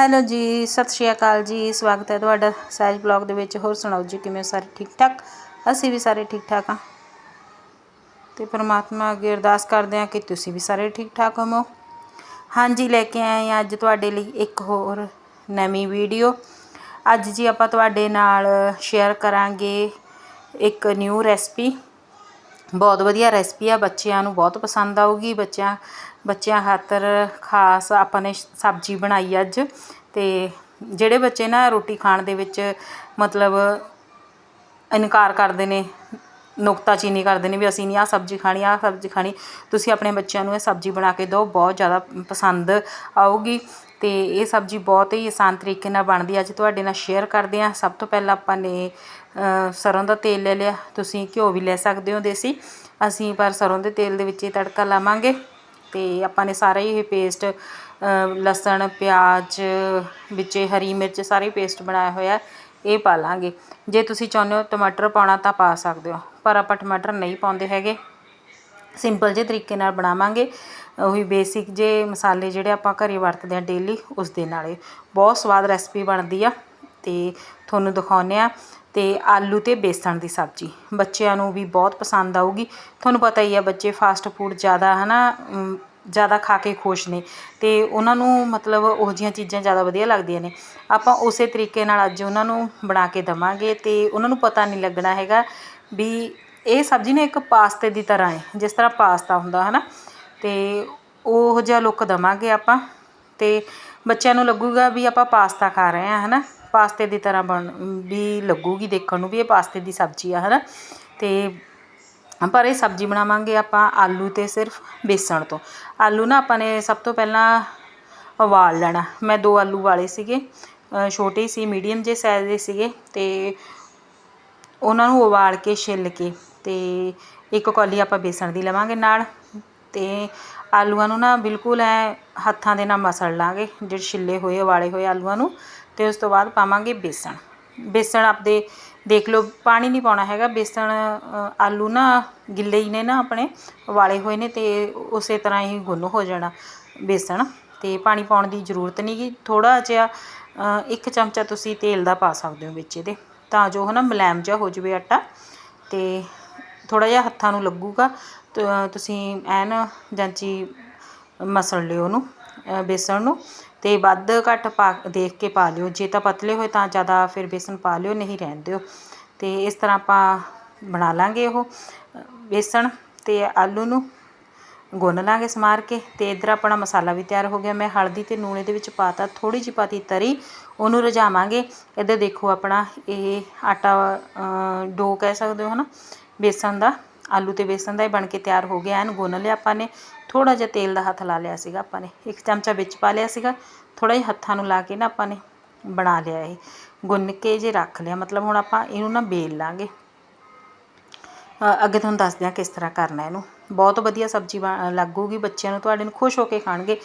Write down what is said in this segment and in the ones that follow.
Hello ਜੀ, ਸਤਿ ਸ਼੍ਰੀ ਅਕਾਲ ਜੀ। ਸਵਾਗਤ ਹੈ ਤੁਹਾਡਾ ਸਹਿਜ ਬਲੌਗ ਦੇ ਵਿੱਚ। ਹੋਰ ਸੁਣਾਓ ਜੀ, ਕਿਵੇਂ ਸਾਰੇ? ਠੀਕ ਠਾਕ ਅਸੀਂ ਵੀ ਸਾਰੇ ਠੀਕ ਠਾਕ ਹਾਂ। ਤੇ ਪ੍ਰਮਾਤਮਾ ਅੱਗੇ ਅਰਦਾਸ ਕਰਦੇ ਹਾਂ ਕਿ ਤੁਸੀਂ ਵੀ ਸਾਰੇ ਠੀਕ ਠਾਕ ਹੋਵੋ। ਹਾਂਜੀ, ਲੈ ਕੇ ਆਏ ਹਾਂ ਅੱਜ ਤੁਹਾਡੇ ਲਈ ਇੱਕ ਹੋਰ ਨਵੀਂ ਵੀਡੀਓ। ਅੱਜ ਜੀ ਆਪਾਂ ਤੁਹਾਡੇ ਨਾਲ ਸ਼ੇਅਰ ਕਰਾਂਗੇ ਇੱਕ ਨਿਊ ਰੈਸਪੀ ਬਹੁਤ ਵਧੀਆ ਰੈਸਪੀ ਆ, ਬੱਚਿਆਂ ਨੂੰ ਬਹੁਤ ਪਸੰਦ ਆਊਗੀ। ਬੱਚਿਆਂ ਬੱਚਿਆਂ ਖਾਤਰ ਖਾਸ ਆਪਾਂ ਨੇ ਸਬਜ਼ੀ ਬਣਾਈ ਅੱਜ ਅਤੇ ਜਿਹੜੇ ਬੱਚੇ ਨਾ ਰੋਟੀ ਖਾਣ ਦੇ ਵਿੱਚ ਮਤਲਬ ਇਨਕਾਰ ਕਰਦੇ ਨੇ ਨੁਕਤਾਚੀਨੀ ਕਰਦੇ ਨੇ ਵੀ ਅਸੀਂ ਨਹੀਂ ਆਹ ਸਬਜ਼ੀ ਖਾਣੀ ਆਹ ਸਬਜ਼ੀ ਖਾਣੀ। ਤੁਸੀਂ ਆਪਣੇ ਬੱਚਿਆਂ ਨੂੰ ਇਹ ਸਬਜ਼ੀ ਬਣਾ ਕੇ ਦਿਓ ਬਹੁਤ ਜ਼ਿਆਦਾ ਪਸੰਦ ਆਊਗੀ। ਅਤੇ ਇਹ ਸਬਜ਼ੀ ਬਹੁਤ ਹੀ ਆਸਾਨ ਤਰੀਕੇ ਨਾਲ ਬਣਦੀ ਅੱਜ ਤੁਹਾਡੇ ਨਾਲ ਸ਼ੇਅਰ ਕਰਦੇ ਹਾਂ ਸਭ ਤੋਂ ਪਹਿਲਾਂ ਆਪਾਂ ਨੇ ਅ, ਸਰੋਂ ਦਾ ਤੇਲ ਲੈ ਲਿਆ। ਤੁਸੀਂ ਘਿਓ ਵੀ ਲੈ ਸਕਦੇ ਹੋ ਦੇਸੀ। ਅਸੀਂ ਪਰ ਸਰੋਂ ਦੇ ਤੇਲ ਦੇ ਵਿੱਚ ਹੀ ਤੜਕਾ ਲਾਵਾਂਗੇ। ਅਤੇ ਆਪਾਂ ਨੇ ਸਾਰਾ ਹੀ ਇਹ ਪੇਸਟ ਲਸਣ ਪਿਆਜ਼ ਵਿੱਚ ਹਰੀ ਮਿਰਚ ਸਾਰੇ ਪੇਸਟ ਬਣਾਇਆ ਹੋਇਆ। ਇਹ ਪਾ ਲਾਂਗੇ। ਜੇ ਤੁਸੀਂ ਚਾਹੁੰਦੇ ਹੋ ਟਮਾਟਰ ਪਾਉਣਾ ਤਾਂ ਪਾ ਸਕਦੇ ਹੋ ਪਰ ਆਪਾਂ ਟਮਾਟਰ ਨਹੀਂ ਪਾਉਂਦੇ ਹੈਗੇ। ਸਿੰਪਲ ਜਿਹੇ ਤਰੀਕੇ ਨਾਲ ਬਣਾਵਾਂਗੇ। ਉਹੀ ਬੇਸਿਕ ਜੇ ਮਸਾਲੇ ਜਿਹੜੇ ਆਪਾਂ ਘਰੇ ਵਰਤਦੇ ਆ ਡੇਲੀ ਉਸ ਦੇ ਨਾਲ। ਬਹੁਤ ਸਵਾਦ ਰੈਸਪੀ ਬਣਦੀ ਆ ਤੇ ਤੁਹਾਨੂੰ ਦਿਖਾਉਂਦੇ ਆ ਤੇ ਆਲੂ ਤੇ ਬੇਸਣ ਦੀ ਸਬਜ਼ੀ ਬੱਚਿਆਂ ਨੂੰ ਵੀ ਬਹੁਤ ਪਸੰਦ ਆਊਗੀ। ਤੁਹਾਨੂੰ ਪਤਾ ਹੀ ਆ ਬੱਚੇ ਫਾਸਟ ਫੂਡ ਜ਼ਿਆਦਾ ਹਨਾ ਅਮ, ਜ਼ਿਆਦਾ ਖਾ ਕੇ ਖੁਸ਼ ਨੇ ਅਤੇ ਉਹਨਾਂ ਨੂੰ ਮਤਲਬ ਉਹੋ ਜਿਹੀਆਂ ਚੀਜ਼ਾਂ ਜ਼ਿਆਦਾ ਵਧੀਆ ਲੱਗਦੀਆਂ ਨੇ। ਆਪਾਂ ਉਸੇ ਤਰੀਕੇ ਨਾਲ ਅੱਜ ਉਹਨਾਂ ਨੂੰ ਬਣਾ ਕੇ ਦੇਵਾਂਗੇ ਅਤੇ ਉਹਨਾਂ ਨੂੰ ਪਤਾ ਨਹੀਂ ਲੱਗਣਾ ਹੈਗਾ ਵੀ ਇਹ ਸਬਜ਼ੀ ਨਾ ਇੱਕ ਪਾਸਤੇ ਦੀ ਤਰ੍ਹਾਂ ਹੈ, ਜਿਸ ਤਰ੍ਹਾਂ ਪਾਸਤਾ ਹੁੰਦਾ ਹੈ ਨਾ ਅਤੇ ਉਹ ਜਿਹਾ ਲੁੱਕ ਦੇਵਾਂਗੇ ਆਪਾਂ ਅਤੇ ਬੱਚਿਆਂ ਨੂੰ ਲੱਗੂਗਾ ਵੀ ਆਪਾਂ ਪਾਸਤਾ ਖਾ ਰਹੇ ਹਾਂ ਹੈ ਨਾ ਪਾਸਤੇ ਦੀ ਤਰ੍ਹਾਂ ਬਣ, ਵੀ ਲੱਗੂਗੀ ਦੇਖਣ ਨੂੰ ਵੀ ਇਹ ਪਾਸਤੇ ਦੀ ਸਬਜ਼ੀ ਆ ਹੈ ਨਾ ਅਤੇ ਪਰ ਇਹ ਸਬਜ਼ੀ ਬਣਾਵਾਂਗੇ ਆਪਾਂ ਆਲੂ ਅਤੇ ਸਿਰਫ ਬੇਸਣ ਤੋਂ। ਆਲੂ ਨਾ ਆਪਾਂ ਨੇ ਸਭ ਤੋਂ ਪਹਿਲਾਂ ਉਬਾਲ ਲੈਣਾ। ਮੈਂ ਦੋ ਆਲੂ ਉਬਾਲੇ ਸੀਗੇ ਛੋਟੇ ਸੀ, ਮੀਡੀਅਮ ਜਿਹੇ ਸਾਈਜ਼ ਦੇ ਸੀਗੇ ਅਤੇ ਉਹਨਾਂ ਨੂੰ ਉਬਾਲ ਕੇ ਛਿੱਲ ਕੇ ਅਤੇ ਇੱਕ ਕੌਲੀ ਆਪਾਂ ਬੇਸਣ ਦੀ ਲਵਾਂਗੇ ਨਾਲ ਅਤੇ ਆਲੂਆਂ ਨੂੰ ਨਾ ਬਿਲਕੁਲ ਐ ਹੱਥਾਂ ਦੇ ਨਾਲ ਮਸਲ ਲਾਂਗੇ, ਜਿਹੜੇ ਛਿੱਲੇ ਹੋਏ, ਉਬਾਲੇ ਹੋਏ ਆਲੂਆਂ ਨੂੰ ਅਤੇ ਉਸ ਤੋਂ ਬਾਅਦ ਪਾਵਾਂਗੇ ਬੇਸਣ। ਬੇਸਣ ਆਪਦੇ ਦੇਖ ਲਓ, ਪਾਣੀ ਨਹੀਂ ਪਾਉਣਾ ਹੈਗਾ। ਬੇਸਣ ਆਲੂ ਨਾ ਗਿੱਲੇ ਹੀ ਨੇ ਨਾ ਆਪਣੇ ਉਬਾਲੇ ਹੋਏ ਨੇ ਅਤੇ ਉਸੇ ਤਰ੍ਹਾਂ ਹੀ ਗੁੰਨ ਹੋ ਜਾਣਾ ਬੇਸਣ। ਅਤੇ ਪਾਣੀ ਪਾਉਣ ਦੀ ਜ਼ਰੂਰਤ ਨਹੀਂ ਗੀ। ਥੋੜ੍ਹਾ ਜਿਹਾ ਇੱਕ ਚਮਚਾ ਤੁਸੀਂ ਤੇਲ ਦਾ ਪਾ ਸਕਦੇ ਹੋ ਵਿੱਚ ਇਹਦੇ। ਤਾਂ ਜੋ ਹੈ ਨਾ ਮੁਲਾਇਮ ਜਿਹਾ ਹੋ ਜਾਵੇ ਆਟਾ। ਅਤੇ ਥੋੜ੍ਹਾ ਜਿਹਾ ਹੱਥਾਂ ਨੂੰ ਲੱਗੂਗਾ। ਤੁਸੀਂ ਐਨ ਜਾਂਚੀ ਮਸਲ ਲਿਓ ਉਹਨੂੰ। ਬੇਸਣ ਨੂੰ ਅਤੇ ਵੱਧ ਘੱਟ ਪਾ ਦੇਖ ਕੇ ਪਾ ਲਿਓ। ਜੇ ਤਾਂ ਪਤਲੇ ਹੋਏ ਤਾਂ ਜ਼ਿਆਦਾ ਫਿਰ ਬੇਸਣ ਪਾ ਲਿਓ, ਨਹੀਂ ਰਹਿਣ ਦਿਓ। ਅਤੇ ਇਸ ਤਰ੍ਹਾਂ ਆਪਾਂ ਬਣਾ ਲਾਂਗੇ ਉਹ ਬੇਸਣ ਅਤੇ ਆਲੂ ਨੂੰ ਗੁੰਨ ਲਾਂਗੇ ਸਮਾਰ ਕੇ ਅਤੇ ਇੱਧਰ ਆਪਣਾ ਮਸਾਲਾ ਵੀ ਤਿਆਰ ਹੋ ਗਿਆ। ਮੈਂ ਹਲਦੀ ਅਤੇ ਨੂਣ ਇਹਦੇ ਵਿੱਚ ਪਾਤਾ, ਥੋੜ੍ਹੀ ਜਿਹੀ ਪਾਤੀ ਤਰੀ, ਉਹਨੂੰ ਰਝਾਵਾਂਗੇ ਇੱਧਰ ਦੇਖੋ ਆਪਣਾ ਇਹ ਆਟਾ ਡੋ ਕਹਿ ਸਕਦੇ ਹੋ ਹੈ ਨਾ ਬੇਸਣ ਦਾ। ਆਲੂ ਤੇ ਬੇਸਣ ਦਾ ਇਹ ਬਣ ਕੇ ਤਿਆਰ ਹੋ ਗਿਆ। ਐਨ ਗੁੰਨ ਲਿਆ ਆਪਾਂ ਨੇ। ਥੋੜਾ ਜਿਹਾ ਤੇਲ ਦਾ ਹੱਥ ਲਾ ਲਿਆ ਸੀਗਾ ਆਪਾਂ ਨੇ। ਇੱਕ ਚਮਚਾ ਵਿੱਚ ਪਾ ਲਿਆ ਸੀਗਾ। ਥੋੜਾ ਜਿਹਾ ਹੱਥਾਂ ਨੂੰ ਲਾ ਕੇ ਨਾ ਆਪਾਂ ਨੇ ਬਣਾ ਲਿਆ ਇਹ। ਗੁੰਨ ਕੇ ਜੇ ਰੱਖ ਲਿਆ। ਮਤਲਬ ਹੁਣ ਆਪਾਂ ਇਹਨੂੰ ਨਾ ਬੇਲ ਲਾਂਗੇ। ਅੱਗੇ ਤੁਹਾਨੂੰ ਦੱਸਦੇ ਹਾਂ ਕਿਸ ਤਰ੍ਹਾਂ ਕਰਨਾ ਇਹਨੂੰ। ਬਹੁਤ ਵਧੀਆ ਸਬਜ਼ੀ ਬਣ- ਲੱਗੂਗੀ। ਬੱਚਿਆਂ ਨੂੰ ਤੁਹਾਡੇ ਨੂੰ ਖੁਸ਼ ਹੋ ਕੇ ਖਾਣਗੇ।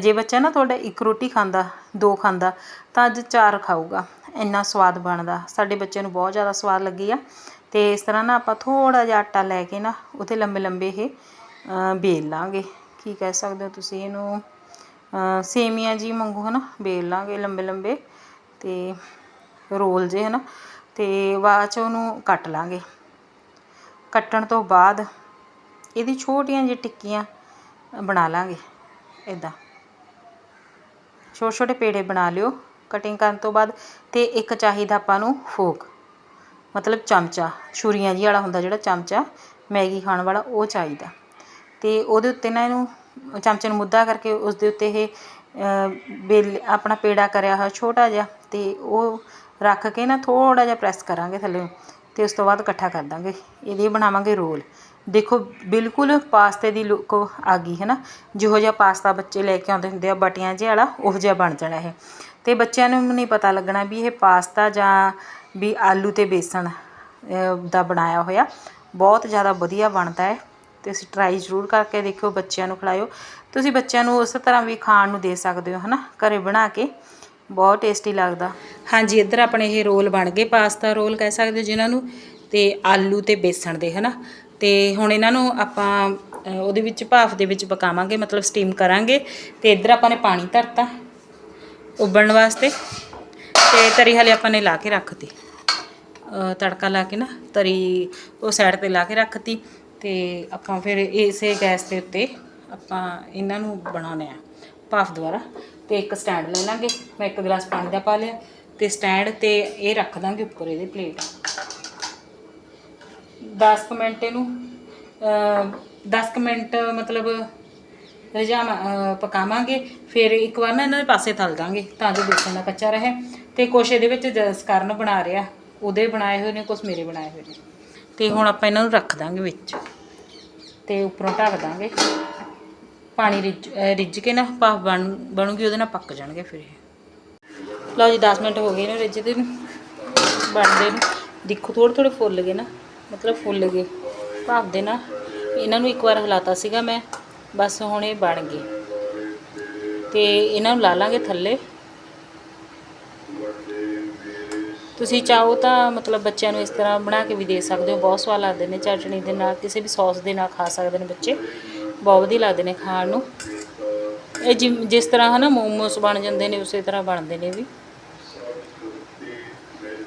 ਜੇ ਬੱਚਾ ਨਾ ਤੁਹਾਡਾ ਇੱਕ ਰੋਟੀ ਖਾਂਦਾ, ਦੋ ਖਾਂਦਾ, ਤਾਂ ਅੱਜ ਚਾਰ ਖਾਊਗਾ। ਇੰਨਾ ਸਵਾਦ ਬਣਦਾ। ਸਾਡੇ ਬੱਚੇ ਨੂੰ ਬਹੁਤ ਜ਼ਿਆਦਾ ਸਵਾਦ ਲੱਗੀ ਆ। ਅਤੇ ਇਸ ਤਰ੍ਹਾਂ ਨਾ ਆਪਾਂ ਥੋੜ੍ਹਾ ਜਿਹਾ ਆਟਾ ਲੈ ਕੇ ਨਾ ਉਹਦੇ ਲੰਬੇ ਲੰਬੇ ਇਹ ਵੇਲ ਲਵਾਂਗੇ ਕੀ ਕਹਿ ਸਕਦੇ ਹੋ ਤੁਸੀਂ ਇਹਨੂੰ? ਅ, ਸੇਮੀਆਂ ਜੀ ਵਾਂਗੂ ਨਾ ਵੇਲ ਲਾਂਗੇ ਲੰਬੇ ਲੰਬੇ ਅਤੇ ਰੋਲ ਜੇ ਹੈ ਨਾ ਅਤੇ ਬਾਅਦ ਚ ਉਹਨੂੰ ਕੱਟ ਲਾਂਗੇ। ਕੱਟਣ ਤੋਂ ਬਾਅਦ ਇਹਦੀ ਛੋਟੀਆਂ ਜਿਹੀ ਟਿੱਕੀਆਂ ਬਣਾ ਲਾਂਗੇ ਇਦਾਂ ਛੋਟੇ ਛੋਟੇ ਪੇੜੇ ਬਣਾ ਲਿਓ ਕਟਿੰਗ ਕਰਨ ਤੋਂ ਬਾਅਦ ਤੇ ਇੱਕ ਚਾਹੀਦਾ ਆਪਾਂ ਨੂੰ ਫੋਕ ਮਤਲਬ ਚਮਚਾ ਛੁਰੀਆਂ ਜੀ ਵਾਲਾ ਹੁੰਦਾ ਜਿਹੜਾ ਚਮਚਾ ਮੈਗੀ ਖਾਣ ਵਾਲਾ ਉਹ ਚਾਹੀਦਾ। ਅਤੇ ਉਹਦੇ ਉੱਤੇ ਨਾ ਇਹਨੂੰ ਚਮਚੇ ਨੂੰ ਮੁੱਦਾ ਕਰਕੇ ਉਸ ਦੇ ਉੱਤੇ ਇਹ ਅ, ਬੇਲ ਆਪਣਾ ਪੇੜਾ ਕਰਿਆ ਹੋਇਆ ਛੋਟਾ ਜਿਹਾ ਅਤੇ ਉਹ ਰੱਖ ਕੇ ਨਾ ਥੋੜ੍ਹਾ ਜਿਹਾ ਪ੍ਰੈਸ ਕਰਾਂਗੇ ਥੱਲੇ ਅਤੇ ਉਸ ਤੋਂ ਬਾਅਦ ਇਕੱਠਾ ਕਰ ਦਾਂਗੇ। ਇਹਦੇ ਬਣਾਵਾਂਗੇ ਰੋਲ। ਦੇਖੋ ਬਿਲਕੁਲ ਪਾਸਤੇ ਦੀ ਲੁੱਕ ਆ ਗਈ ਹੈ ਨਾ? ਜਿਹੋ ਜਿਹਾ ਪਾਸਤਾ ਬੱਚੇ ਲੈ ਕੇ ਆਉਂਦੇ ਹੁੰਦੇ ਆ ਬਟੀਆਂ ਜਿਹਾ ਵਾਲਾ ਉਹੋ ਜਿਹਾ ਬਣ ਜਾਣਾ ਇਹ। ਤੇ ਬੱਚਿਆਂ ਨੂੰ ਨਹੀਂ ਪਤਾ ਲੱਗਣਾ ਵੀ ਇਹ ਪਾਸਤਾ ਜਾਂ ਵੀ ਆਲੂ ਤੇ ਬੇਸਣ ਦਾ ਬਣਾਇਆ ਹੋਇਆ। ਬਹੁਤ ਜ਼ਿਆਦਾ ਵਧੀਆ ਬਣਦਾ ਹੈ ਤੇ ਤੁਸੀਂ ਟਰਾਈ ਜ਼ਰੂਰ ਕਰਕੇ ਦੇਖਿਓ ਬੱਚਿਆਂ ਨੂੰ ਖਿਲਾਇਓ। ਤੁਸੀਂ ਬੱਚਿਆਂ ਨੂੰ ਉਸ ਤਰ੍ਹਾਂ ਵੀ ਖਾਣ ਨੂੰ ਦੇ ਸਕਦੇ ਹੋ ਹਨਾ? ਘਰੇ ਬਣਾ ਕੇ। ਬਹੁਤ ਟੇਸਟੀ ਲੱਗਦਾ। ਹਾਂਜੀ ਇੱਧਰ ਆਪਣੇ ਇਹ ਰੋਲ ਬਣ ਗਏ ਪਾਸਤਾ ਰੋਲ ਕਹਿ ਸਕਦੇ ਹੋ ਜਿਨ੍ਹਾਂ ਨੂੰ ਤੇ ਆਲੂ ਤੇ ਬੇਸਣ ਦੇ ਹਨਾ? ਤੇ ਹੁਣ ਇਹਨਾਂ ਨੂੰ ਆਪਾਂ ਉਹਦੇ ਵਿੱਚ ਭਾਫ ਦੇ ਵਿੱਚ ਪਕਾਵਾਂਗੇ ਮਤਲਬ ਸਟੀਮ ਕਰਾਂਗੇ। ਤੇ ਇੱਧਰ ਆਪਾਂ ਨੇ ਪਾਣੀ ਧਰਤਾ ਉਬਲਣ ਵਾਸਤੇ। ਤੇ ਤਰੀ ਹਲੇ ਆਪਾਂ ਨੇ ਲਾ ਕੇ ਰੱਖਤੀ। ਅ, ਤੜਕਾ ਲਾ ਕੇ ਨਾ ਤਰੀ ਉਹ ਸਾਈਡ ਤੇ ਲਾ ਕੇ ਰੱਖਤੀ ਤੇ ਆਪਾਂ ਫਿਰ ਇਸੇ ਗੈਸ ਦੇ ਉੱਤੇ ਆਪਾਂ ਇਹਨਾਂ ਨੂੰ ਬਣਾਉਣੇ ਆ ਭਾਫ ਦੁਆਰਾ ਤੇ ਇੱਕ ਸਟੈਂਡ ਲੈ ਲਾਂਗੇ। ਮੈਂ ਇੱਕ ਗਲਾਸ ਪਾਣੀ ਦਾ ਪਾ ਲਿਆ ਤੇ ਸਟੈਂਡ ਤੇ ਇਹ ਰੱਖ ਦਾਂਗੇ ਉੱਪਰ ਇਹਦੇ ਪਲੇਟ 10 ਕੁ ਮਿੰਟ ਇਹਨੂੰ 10 ਕੁ ਮਿੰਟ ਮਤਲਬ ਰਜਾਵਾ ਪਕਾਵਾਂਗੇ। ਫਿਰ ਇੱਕ ਵਾਰ ਨਾ ਇਹਨਾਂ ਦੇ ਪਾਸੇ ਤਲ ਦਾਂਗੇ ਤਾਂ ਜੋ ਬੇਸਣ ਦਾ ਕੱਚਾ ਰਹੇ ਤੇ ਕੁਛ ਇਹਦੇ ਵਿੱਚ ਜਸਕਰਨ ਬਣਾ ਰਿਹਾ। ਉਹਦੇ ਬਣਾਏ ਹੋਏ ਨੇ ਕੁਛ ਮੇਰੇ ਬਣਾਏ ਹੋਏ ਨੇ। ਤੇ ਹੁਣ ਆਪਾਂ ਇਹਨਾਂ ਨੂੰ ਰੱਖ ਦਾਂਗੇ ਵਿੱਚ। ਤੇ ਉੱਪਰੋਂ ਢੱਕ ਦਾਂਗੇ। ਪਾਣੀ ਰਿੱਝ ਰਿੱਝ ਕੇ ਨਾ ਭਾਫ ਬਣ ਬਣੂਗੀ ਉਹਦੇ ਨਾਲ ਪੱਕ ਜਾਣਗੇ ਫਿਰ ਇਹ। ਲਓ ਜੀ 10 ਮਿੰਟ ਹੋ ਗਏ ਨੇ ਰਿੱਝਦੇ ਨੂੰ। ਬਣਦੇ ਨੂੰ। ਦੇਖੋ ਥੋੜੇ ਥੋੜੇ ਫੁੱਲ ਗਏ ਨਾ। ਮਤਲਬ ਫੁੱਲ ਗਏ। ਭਾਫ ਦੇ ਨਾ। ਇਹਨਾਂ ਨੂੰ ਇੱਕ ਵਾਰ ਹਿਲਾਤਾ ਸੀਗਾ ਮੈਂ। ਬਸ ਹੁਣ ਇਹ ਬਣ ਗਏ। ਤੇ ਇਹਨਾਂ ਨੂੰ ਲਾ ਲਾਂਗੇ ਥੱਲੇ। ਤੁਸੀਂ ਚਾਹੋ ਤਾਂ ਮਤਲਬ ਬੱਚਿਆਂ ਨੂੰ ਇਸ ਤਰ੍ਹਾਂ ਬਣਾ ਕੇ ਵੀ ਦੇ ਸਕਦੇ ਹੋ। ਬਹੁਤ ਸਵਾਦ ਲੱਗਦੇ ਨੇ ਚਟਣੀ ਦੇ ਨਾਲ। ਕਿਸੇ ਵੀ ਸੌਸ ਦੇ ਨਾਲ ਖਾ ਸਕਦੇ ਨੇ ਬੱਚੇ। ਬਹੁਤ ਵਧੀਆ ਲੱਗਦੇ ਨੇ ਖਾਣ ਨੂੰ। ਇਹ ਜਿ- ਜਿਸ ਤਰ੍ਹਾਂ ਹਨਾ ਮੋਮੋਸ ਬਣ ਜਾਂਦੇ ਨੇ, ਉਸੇ ਤਰ੍ਹਾਂ ਬਣਦੇ ਨੇ ਵੀ।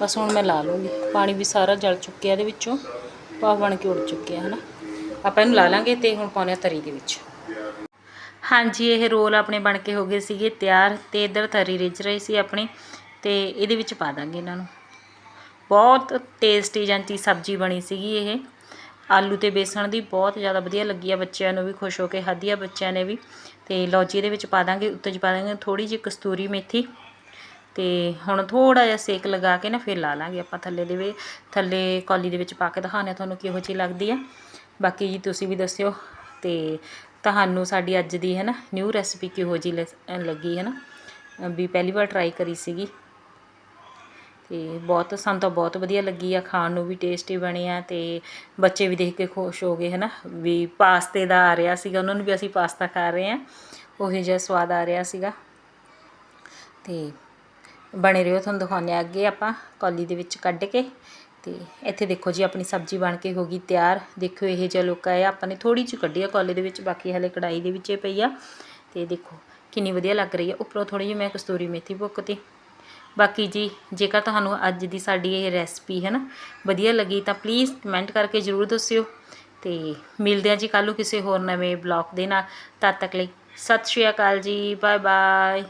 ਬਸ ਹੁਣ ਮੈਂ ਲਾ ਲੂੰਗੀ। ਪਾਣੀ ਵੀ ਸਾਰਾ ਜਲ ਚੁੱਕਿਆ ਇਹਦੇ ਵਿੱਚੋਂ। ਭਾਫ ਬਣ ਕੇ ਉੱਡ ਚੁੱਕਿਆ ਹਨਾ। ਆਪਾਂ ਇਹਨੂੰ ਲਾ ਲਾਂਗੇ ਤੇ ਹੁਣ ਪਾਉਂਦੇ ਹਾਂ ਤਰੀ ਦੇ ਵਿੱਚ। ਹਾਂਜੀ, ਇਹ ਰੋਲ ਆਪਣੇ ਬਣ ਕੇ ਹੋ ਗਏ ਸੀਗੇ ਤਿਆਰ। ਤੇ ਇਧਰ ਤਰੀ ਰਿੱਝ ਰਹੀ ਸੀ ਆਪਣੀ। ਤੇ ਇਹਦੇ ਵਿੱਚ ਪਾ ਦਾਂਗੇ ਇਹਨਾਂ ਨੂੰ। ਬਹੁਤ ਟੇਸਟੀ ਜਾਂਤੀ ਸਬਜ਼ੀ ਬਣੀ ਸੀਗੀ ਇਹ। ਆਲੂ ਤੇ ਬੇਸਣ ਦੀ ਬਹੁਤ ਜ਼ਿਆਦਾ ਵਧੀਆ ਲੱਗੀ ਆ, ਬੱਚਿਆਂ ਨੂੰ ਵੀ ਖੁਸ਼ ਹੋ ਕੇ ਖਾਧੀ ਆ ਬੱਚਿਆਂ ਨੇ ਵੀ। ਤੇ ਲੌਜੀ ਇਹਦੇ ਵਿੱਚ ਪਾ ਦਾਂਗੇ, ਉੱਤੇ 'ਚ ਪਾ ਦਾਂਗੇ ਥੋੜੀ ਜਿਹੀ ਕਸਤੂਰੀ ਮੇਥੀ। ਤੇ ਹੁਣ ਥੋੜਾ ਜਿਹਾ ਸੇਕ ਲਗਾ ਕੇ ਨਾ ਫਿਰ ਲਾ ਲਾਂਗੇ ਆਪਾਂ ਥੱਲੇ ਦੇ ਵੀ ਥੱਲੇ ਕੌਲੀ ਦੇ ਵਿੱਚ ਪਾ ਕੇ ਦਿਖਾਉਂਦੇ ਹਾਂ ਤੁਹਾਨੂੰ ਕਿਹੋ ਜਿਹੀ ਲੱਗਦੀ ਆ। ਬਾਕੀ ਜੀ ਤੁਸੀਂ ਵੀ ਦੱਸਿਓ। ਤੇ ਤੁਹਾਨੂੰ ਸਾਡੀ ਅੱਜ ਦੀ ਹੈ ਨਾ ਨਿਊ ਰੈਸਪੀ ਕਿਹੋ ਜਿਹੀ ਲੱਗ- ਲੱਗੀ ਹੈ ਨਾ ਵੀ ਪਹਿਲੀ ਵਾਰ ਟਰਾਈ ਕਰੀ ਸੀਗੀ। ਅਤੇ ਬਹੁਤ, ਸਾਨੂੰ ਤਾਂ ਬਹੁਤ ਵਧੀਆ ਲੱਗੀ ਆ, ਖਾਣ ਨੂੰ ਵੀ ਟੇਸਟੀ ਬਣੀ ਆ ਅਤੇ ਬੱਚੇ ਵੀ ਦੇਖ ਕੇ ਖੁਸ਼ ਹੋ ਗਏ ਹੈ ਨਾ ਵੀ ਪਾਸਤੇ ਦਾ ਆ ਰਿਹਾ ਸੀਗਾ, ਉਹਨਾਂ ਨੂੰ ਵੀ ਅਸੀਂ ਪਾਸਤਾ ਖਾ ਰਹੇ ਹਾਂ ਉਹੀ ਜਿਹਾ ਸਵਾਦ ਆ ਰਿਹਾ ਸੀਗਾ। ਅਤੇ ਬਣੇ ਰਹੋ, ਤੁਹਾਨੂੰ ਦਿਖਾਉਂਦੇ ਆ ਅੱਗੇ ਆਪਾਂ ਕੌਲੀ ਦੇ ਵਿੱਚ ਕੱਢ ਕੇ। ਤੇ ਇੱਥੇ ਦੇਖੋ ਜੀ, ਆਪਣੀ ਸਬਜ਼ੀ ਬਣ ਕੇ ਹੋ ਗਈ ਤਿਆਰ। ਦੇਖੋ ਇਹ ਜਿਹਾ ਲੁੱਕ ਆਇਆ, ਆਪਾਂ ਨੇ ਥੋੜੀ ਜਿਹੀ ਕੱਢੀ ਆ ਕੌਲੀ ਦੇ ਵਿੱਚ, ਬਾਕੀ ਹਲੇ ਕੜਾਈ ਦੇ ਵਿੱਚ ਹੀ ਪਈ ਆ। ਤੇ ਦੇਖੋ, ਕਿੰਨੀ ਵਧੀਆ ਲੱਗ ਰਹੀ ਆ। ਉੱਪਰੋਂ ਥੋੜੀ ਜਿਹੀ ਮੈਂ ਕਸਤੂਰੀ ਮੇਥੀ ਭੁੱਕਤੀ ਬਾਕੀ ਜੀ, ਜੇਕਰ ਤੁਹਾਨੂੰ ਅੱਜ ਦੀ ਸਾਡੀ ਇਹ ਰੈਸਪੀ ਹੈ ਨਾ ਵਧੀਆ ਲੱਗੀ, ਤਾਂ ਪਲੀਜ਼ ਕਮੈਂਟ ਕਰਕੇ ਜ਼ਰੂਰ ਦੱਸਿਓ। ਤੇ ਮਿਲਦੇ ਹਾਂ ਜੀ ਕੱਲ੍ਹ ਨੂੰ ਕਿਸੇ ਹੋਰ ਨਵੇਂ ਬਲੌਗ ਦੇ ਨਾਲ। ਤਦ ਤੱਕ ਲਈ ਸਤਿ ਸ਼੍ਰੀ ਅਕਾਲ ਜੀ ਬਾਏ ਬਾਏ